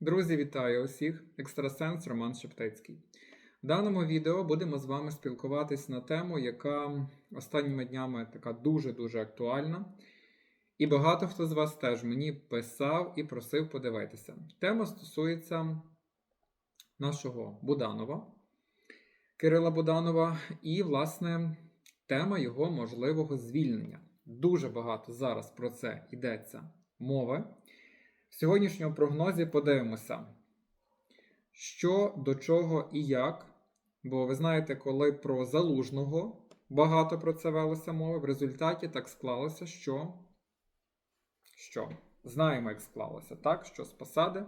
Друзі, вітаю усіх! Екстрасенс Роман Шептицький. В даному відео будемо з вами спілкуватись на тему, яка останніми днями така дуже-дуже актуальна. І багато хто з вас теж мені писав і просив подивитися. Тема стосується нашого Буданова, Кирила Буданова, і, власне, тема його можливого звільнення. Дуже багато зараз про це йдеться мови. В сьогоднішньому прогнозі подивимося, що до чого і як. Бо ви знаєте, коли про залужного багато про це велося мови, в результаті так склалося, що. Що? Знаємо, як склалося, так? Що з посади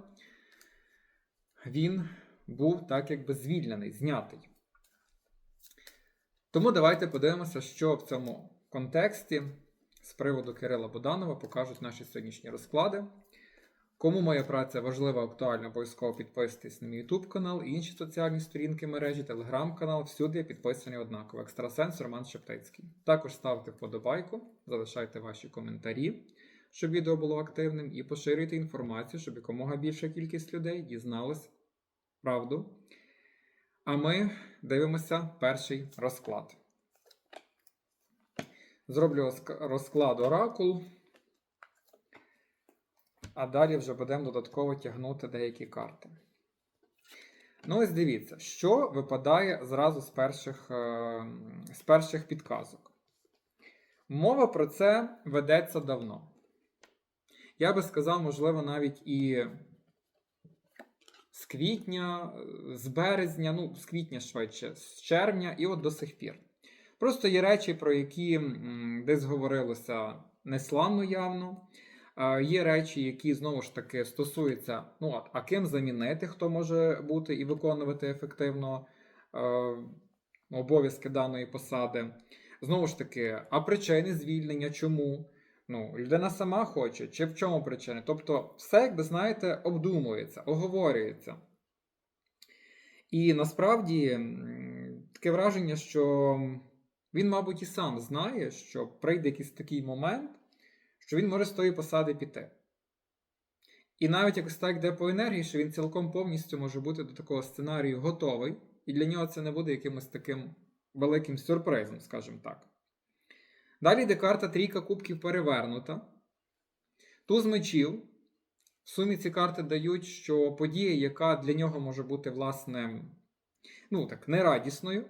він був так, якби звільнений, знятий. Тому давайте подивимося, що в цьому контексті з приводу Кирила Буданова покажуть наші сьогоднішні розклади. Кому моя праця важлива, актуальна, обов'язково підписуйтесь на мій YouTube канал інші соціальні сторінки мережі, телеграм-канал. Всюди підписані однаково. Екстрасенс Роман Шептицький. Також ставте вподобайку, залишайте ваші коментарі, щоб відео було активним, і поширюйте інформацію, щоб якомога більша кількість людей дізналась правду. А ми дивимося перший розклад. Зроблю розклад оракул. А далі вже будемо додатково тягнути деякі карти. Ну, ось дивіться, що випадає зразу з перших, е, з перших підказок. Мова про це ведеться давно. Я би сказав, можливо, навіть і з квітня, з березня, ну, з квітня швидше, з червня, і от до сих пір. Просто є речі, про які десь говорилося неславно явно. Є речі, які знову ж таки стосуються, ну а ким замінити, хто може бути і виконувати ефективно е, обов'язки даної посади. Знову ж таки, а причини звільнення, чому? Ну, людина сама хоче, чи в чому причини? Тобто, все, як ви знаєте, обдумується, оговорюється. І насправді таке враження, що він, мабуть, і сам знає, що прийде якийсь такий момент, що він може з тої посади піти. І навіть якось так йде по енергії, що він цілком повністю може бути до такого сценарію готовий, і для нього це не буде якимось таким великим сюрпризом, скажімо так. Далі йде карта трійка кубків перевернута. Туз мечів. В сумі ці карти дають, що подія, яка для нього може бути, власне, ну так, нерадісною.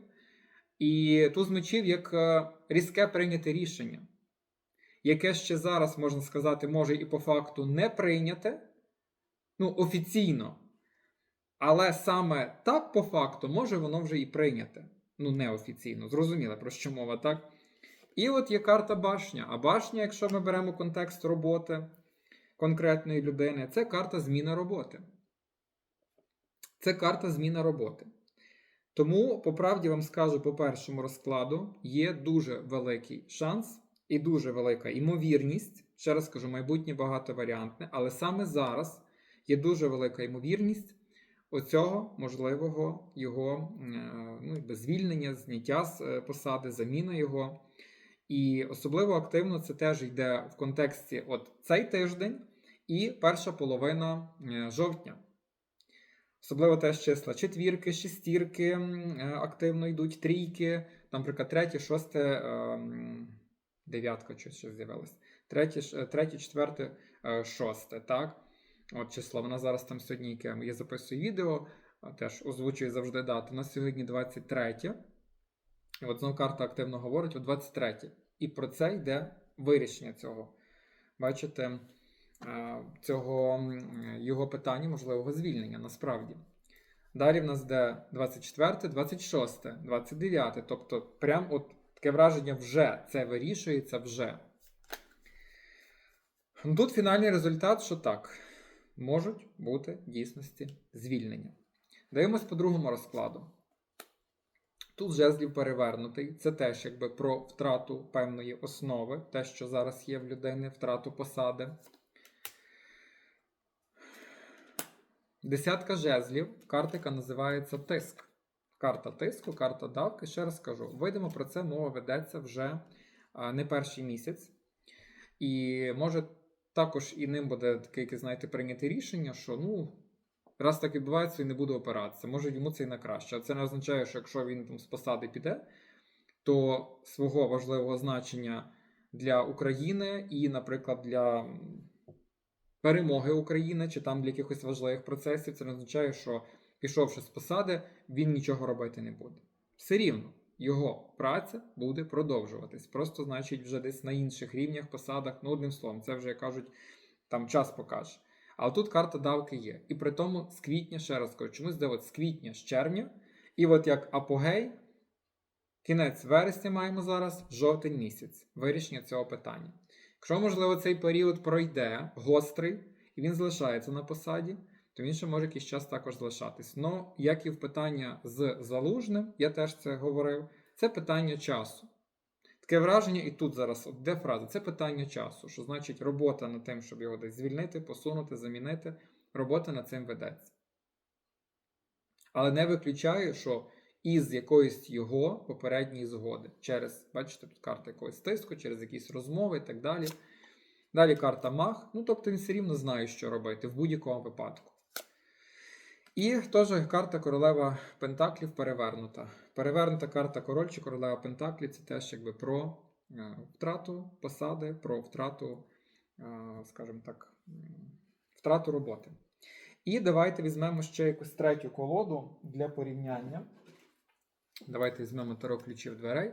І туз мечів як е, різке прийняте рішення яке ще зараз, можна сказати, може і по факту не прийняте, ну, офіційно. Але саме так по факту може воно вже і прийняте. Ну, неофіційно. Зрозуміло, про що мова, так? І от є карта башня. А башня, якщо ми беремо контекст роботи конкретної людини, це карта зміна роботи. Це карта зміна роботи. Тому, по правді вам скажу, по першому розкладу є дуже великий шанс і дуже велика ймовірність. Ще раз кажу, майбутнє багатоваріантне, але саме зараз є дуже велика ймовірність оцього можливого його е, ну, звільнення, зняття з е, посади, заміна його. І особливо активно це теж йде в контексті от цей тиждень і перша половина е, жовтня. Особливо теж числа четвірки, шестірки активно йдуть, трійки, наприклад, третє, шосте, дев'ятка щось ще з'явилось. Третє, е, третє, четверте, е, шосте, так? От число, вона зараз там сьогодні, яке я записую відео, теж озвучую завжди дату. На сьогодні 23. І от знову карта активно говорить о 23. І про це йде вирішення цього. Бачите, е, цього його питання, можливого звільнення насправді. Далі в нас йде 24, 26, 29. Тобто, прям от таке враження вже це вирішується вже. Тут фінальний результат, що так, можуть бути дійсності звільнення. Дивимось по другому розкладу. Тут жезлів перевернутий. Це теж якби про втрату певної основи, те, що зараз є в людини, втрату посади. Десятка жезлів. Картика називається тиск. Карта тиску, карта давки. Ще раз кажу, вийдемо про це, мова ведеться вже не перший місяць. І може також і ним буде таке, знаєте, прийняти рішення, що ну, раз так відбувається, він не буде опиратися. Може йому це і на краще. А це не означає, що якщо він там з посади піде, то свого важливого значення для України і, наприклад, для перемоги України чи там для якихось важливих процесів, це не означає, що пішовши з посади, він нічого робити не буде. Все рівно його праця буде продовжуватись. Просто, значить, вже десь на інших рівнях, посадах, ну, одним словом, це вже кажуть, там час покаже. Але тут карта давки є. І при тому з квітня, ще раз кажу, чомусь де от з квітня, з червня, і от як апогей, кінець вересня маємо зараз, жовтень місяць, вирішення цього питання. Якщо, можливо, цей період пройде гострий, і він залишається на посаді, то він ще може якийсь час також залишатись. Ну, як і в питання з залужним, я теж це говорив, це питання часу. Таке враження, і тут зараз от де фраза? Це питання часу, що значить робота над тим, щоб його десь звільнити, посунути, замінити. Робота над цим ведеться. Але не виключаю, що із якоїсь його попередньої згоди, через, бачите, тут карта якогось тиску, через якісь розмови і так далі. Далі карта Мах. Ну, тобто він все рівно знає, що робити в будь-якому випадку. І теж карта королева Пентаклів перевернута. Перевернута карта король чи королева Пентаклів це теж якби про е, втрату посади, про втрату, е, скажімо так, втрату роботи. І давайте візьмемо ще якусь третю колоду для порівняння. Давайте візьмемо таро ключів дверей.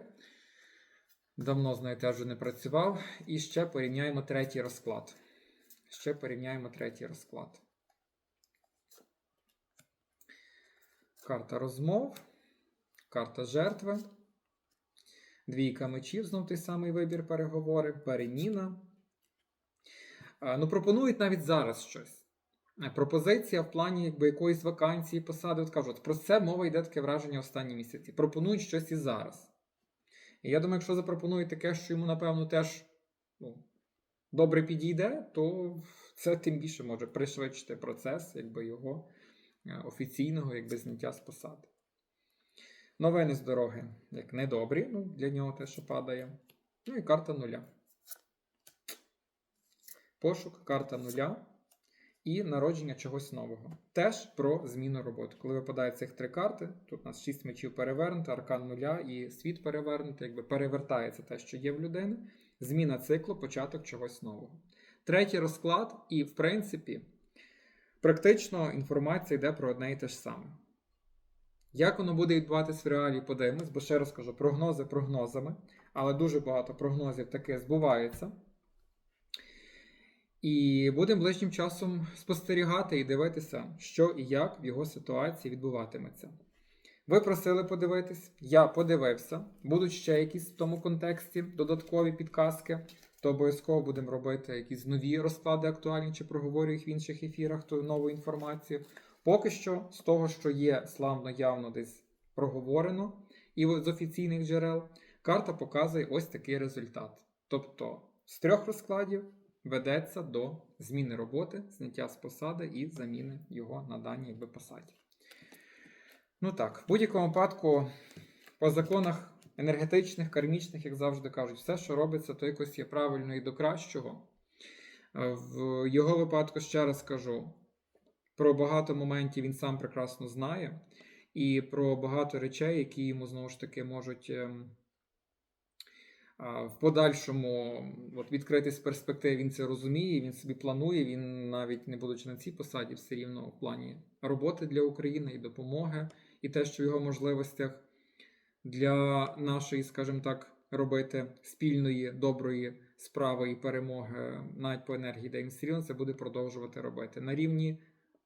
Давно з нею вже не працював. І ще порівняємо третій розклад. Ще порівняємо третій розклад. Карта розмов, карта жертви, двійка мечів, знов той самий вибір переговори, переміна. Ну, пропонують навіть зараз щось. Е, Пропозиція в плані якби, якоїсь вакансії, посади. От кажу, от про це мова йде таке враження останні місяці. Пропонують щось і зараз. І я думаю, якщо запропонують таке, що йому, напевно, теж ну, добре підійде, то це тим більше може пришвидшити процес якби, його е, офіційного якби, зняття з посади. Новини з дороги, як недобрі, ну, для нього те, що падає. Ну і карта нуля. Пошук, карта нуля і народження чогось нового. Теж про зміну роботи. Коли випадають цих три карти, тут у нас шість мечів перевернуто, аркан нуля і світ перевернутий, якби перевертається те, що є в людини. Зміна циклу, початок чогось нового. Третій розклад, і, в принципі, практично інформація йде про одне і те ж саме. Як воно буде відбуватись в реалії, подивимось, бо ще раз кажу, прогнози прогнозами, але дуже багато прогнозів таки збуваються. І будемо ближчим часом спостерігати і дивитися, що і як в його ситуації відбуватиметься. Ви просили подивитись, я подивився. Будуть ще якісь в тому контексті додаткові підказки, то обов'язково будемо робити якісь нові розклади актуальні чи проговорю їх в інших ефірах, ту нову інформацію. Поки що, з того, що є славно явно десь проговорено, і з офіційних джерел, карта показує ось такий результат. Тобто з трьох розкладів ведеться до зміни роботи, зняття з посади і заміни його на даній посаді. Ну так, в будь-якому випадку, по законах енергетичних, кармічних, як завжди кажуть, все, що робиться, то якось є правильно і до кращого. Е, В його випадку, ще раз кажу, про багато моментів він сам прекрасно знає, і про багато речей, які йому знову ж таки можуть. ем, В подальшому от відкритись з перспективи він це розуміє, він собі планує. Він навіть не будучи на цій посаді, все рівно в плані роботи для України і допомоги, і те, що в його можливостях для нашої, скажімо так, робити спільної доброї справи і перемоги навіть по енергії, де він все це буде продовжувати робити на рівні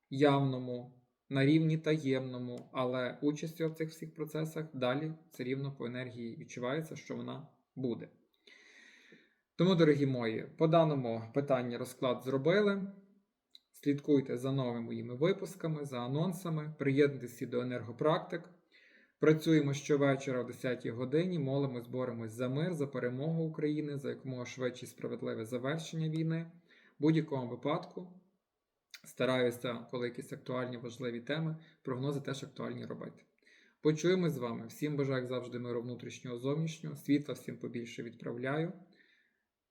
явному, на рівні таємному, але участю в цих всіх процесах далі все рівно по енергії відчувається, що вона буде. Тому, дорогі мої, по даному питанні розклад зробили. Слідкуйте за новими моїми випусками, за анонсами, приєднуйтесь до енергопрактик. Працюємо щовечора о 10-й годині, молимось, боремось за мир, за перемогу України, за якомога швидше і справедливе завершення війни. В будь-якому випадку стараюся, коли якісь актуальні важливі теми, прогнози теж актуальні робити. Почуємось з вами. Всім бажаю, як завжди, миру внутрішнього зовнішнього, світла всім побільше відправляю.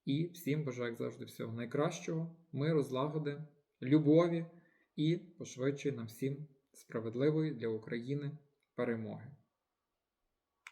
І всім бажаю, як завжди, всього найкращого, миру, злагоди, любові і пошвидшуй нам всім справедливої для України перемоги.